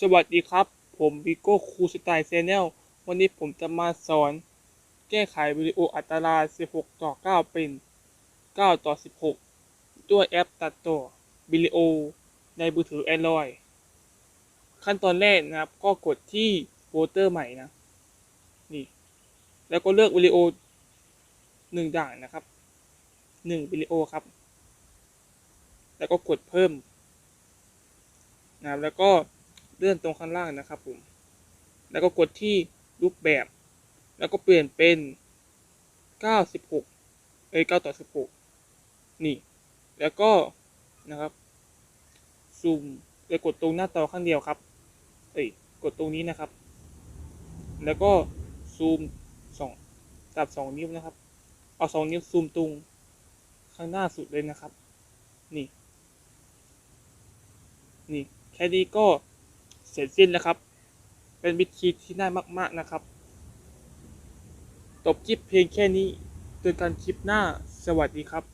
สวัสดีครับ ผมบิโก้ครูสไตล์แชนแนลวันนี้ผมจะมาสอน แก้ไขวิดีโออัตรา16 ต่อ 9 เป็น 9 ต่อ 16 ด้วยแอปตัดต่อวิดีโอ ในมือถือ Android ขั้นตอนแรกนะครับ ก็กดที่โฟลเดอร์ใหม่นะ นี่ แล้วก็เลือกวิดีโอหนึ่งด่านนะครับหนึ่งวิดีโอครับ แล้วก็กดเพิ่มนะครับแล้วก็ เลื่อนตรงข้างล่างนะครับผม แล้วก็กดที่รูปแบบ แล้วก็เปลี่ยนเป็น 96 เอ้ย 9 ต่อ 16 นี่ แล้วก็นะครับ ซูมแล้วกดตรงหน้าต่อข้างเดียวครับ เอ้ย กดตรงนี้นะครับ แล้วก็ซูมสองจับสองนิ้วนะครับ เอาสองนิ้วซูมตรงข้างหน้าสุดเลยนะครับ นี่ นี่ แค่นี้ก็ เสร็จสิ้นแล้วครับ เป็นวิธีที่ง่ายมาก ๆนะครับตบคลิปเพียงแค่นี้เจอกันคลิปหน้าสวัสดีครับ